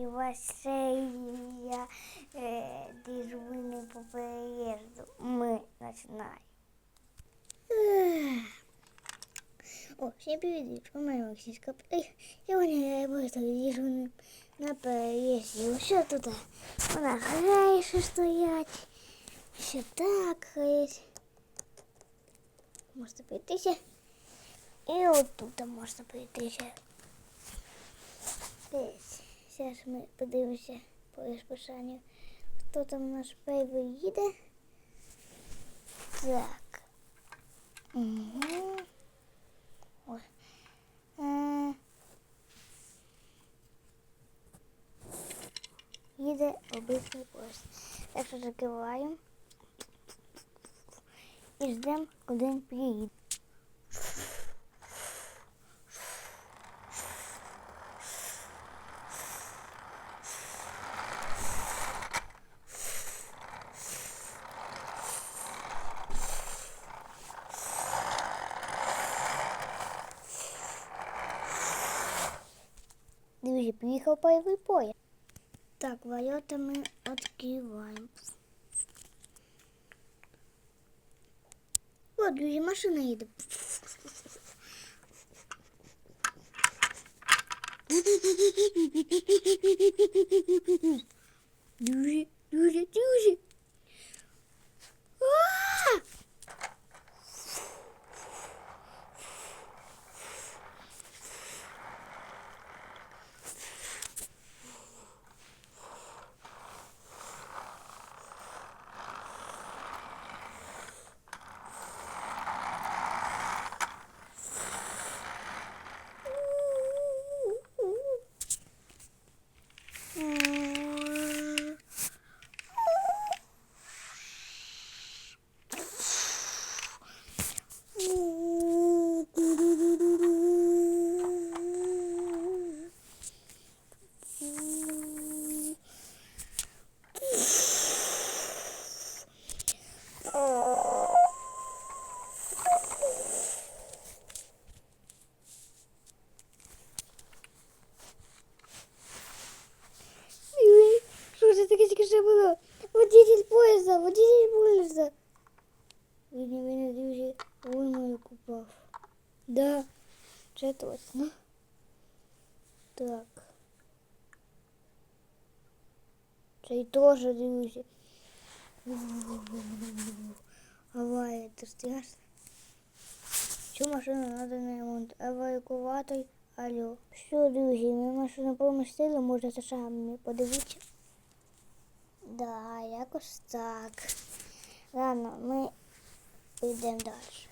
і Василія е, Дірвини по переїзду. Ми починаємо. О, всем привет, у меня Максимка. Сегодня я буду дежурным на переезде. Все тут у нас грейши стоять. Ще так есть. Можна пройтися. І отут можна пройтися. Десь. Зараз ми подивимося по розписанню. Хто там у нас перший їде? Так. Угу. Ой. Е, Їде обичний поїзд. Так що закриваємо. І ждемо, коли він. Друзі, приїхав пайовий поїзд. Так, ворота ми відкриваємо. О, друзі, машина їде. Друзі, друзі, Водитель поїзда, водитель поїзда. Він мене дуже вимою купав. Да, це точно. Так. Цей теж, друзі. Аварія, це страшно. Цю машину треба на ремонт. Евакуатор, алло. Все, друзі, ми машину помістили, можете самі подивитися. Да, якось так. Ладно, ми йдемо далі.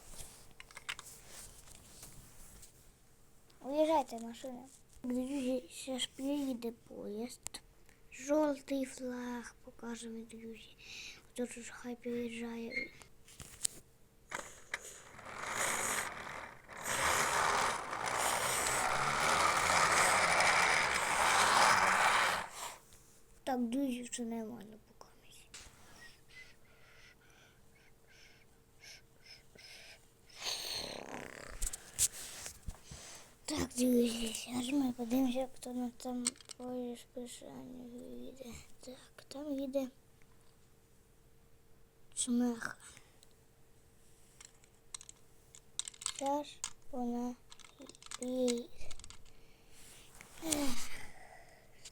Уїжджайте машина. Друзі, зараз приїде поїзд. Жовтий флаг покажемо, друзі. Хто ж хай приїжджає. Так, друзі, все нормально покажемо. Так, друзі, зараз ми подивимося, хто на там по розписанню їде. Так, там їде чмеха. Зараз вона їде.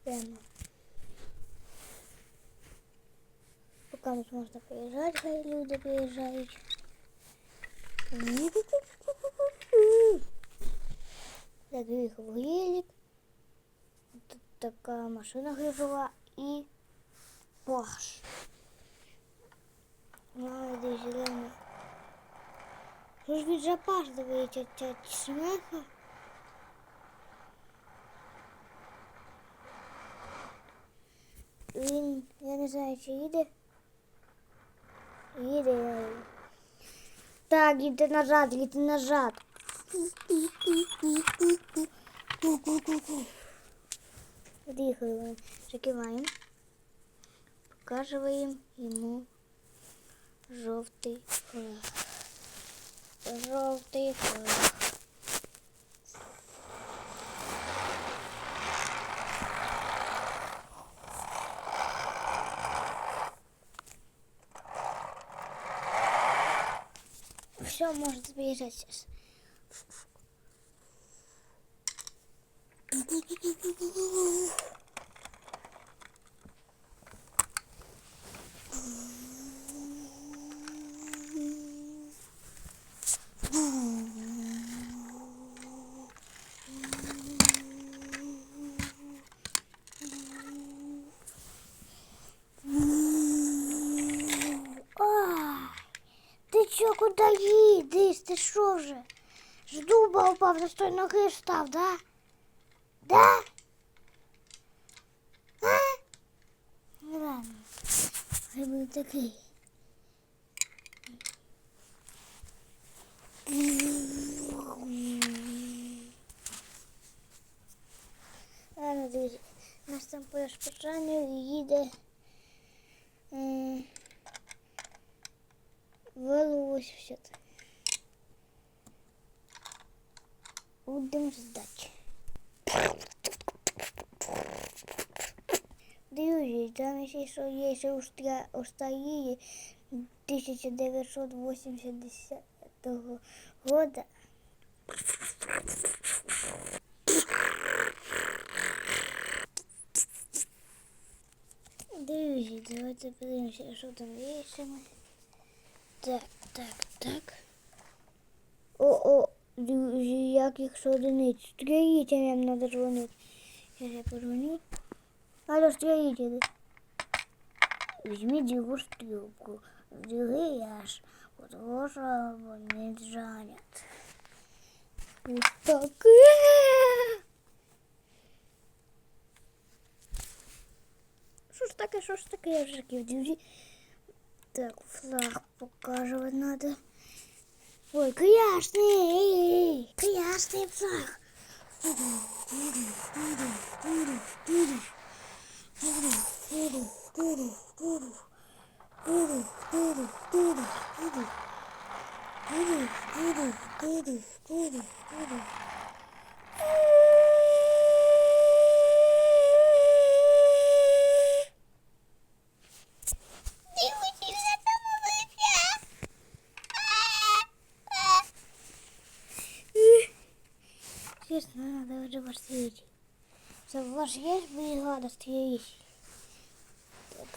Ех, Ждемо. Поки тут можна приїжджати, хай люди приїжджають. Так, виїхав гелік. Тут така машина грижова і Порш. Молодий зелений. Що ж від жапаш дивиться ця смеха? Він, я не знаю, чи їде. Їде. Так, іди назад, їде назад. Приїхали, закиваємо. Показуємо йому жовтий флаг. Жовтий флаг. Все, может сбежать сейчас. Ай, куди їдеш? Ти що вже? З дуба упав, за стой ноги встав, да? Да? А? Ну ладно, хай буде такий. Ладно, друзі, у нас там по Волосся. Будемо ждати. Друзі, там ще що є ще устра- устаріє 1980 года. Друзі, давайте подивимося, що там є ще ми. Так, Так, так. О, о, як їх одиниць. Строїтелям треба дзвонити. Я позвоню. Алло, строїтелі. Візьміть другу стрілку. Другий аж, тому що вони. Ось таке. Що ж таке, що ж таке, я вже друзі. Так, флаг показывать надо. Ой, кряшный, эй, эй, кряшный флаг. Ваш есть бригада стоит? Так.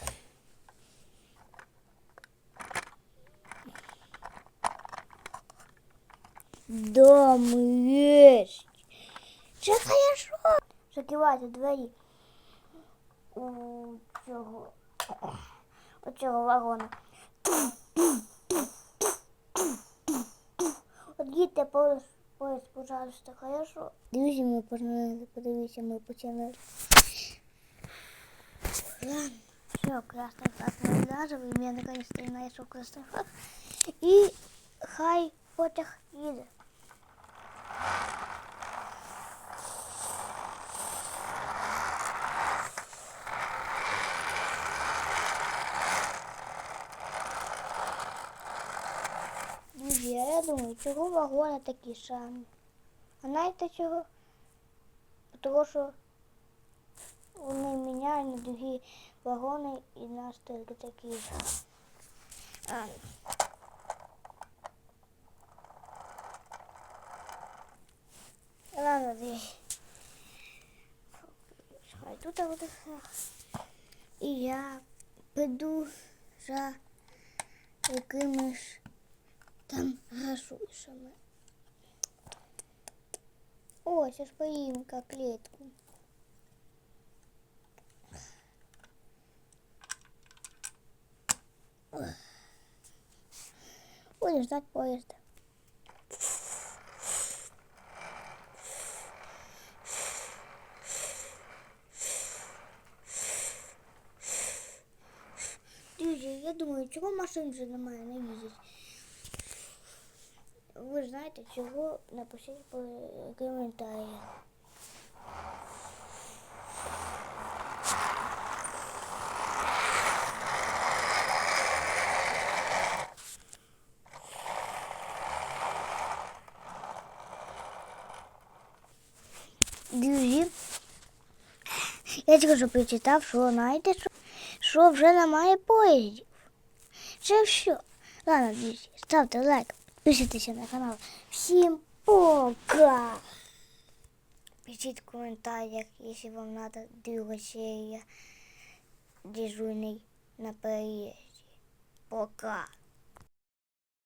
Дом есть. Все хорошо. Закривайте двері у цього, у цього вагона. От їдьте поїзд, поїзд, пожалуйста, хорошо. Друзі, ми пожалуйста, подивіться, ми почали. Ладно, все, красный флаг мы ляжем, и мне наконец-то знайшов красный флаг. І хай потяг їде. Чого вагони такі самі? А знаєте чого? Тому що вони міняють на другі вагони і нас тільки такі. А. Ладно. Хай тут буде все. І я піду за якимись там гасушами. О, сейчас поим котлетку. Будем ждать поезда. Друзі, я думаю, чого машин вже немає не їздять. Ви знаєте, чого напишіть по коментарях. Друзі, я тільки що прочитав, що знаєте, що, вже немає поїздів. Це все. Ладно, друзі, ставте лайк, Підписуйтеся на канал. Всім пока! Пишіть в коментарях, якщо вам надо друга серія дежурний на переїзді. Пока!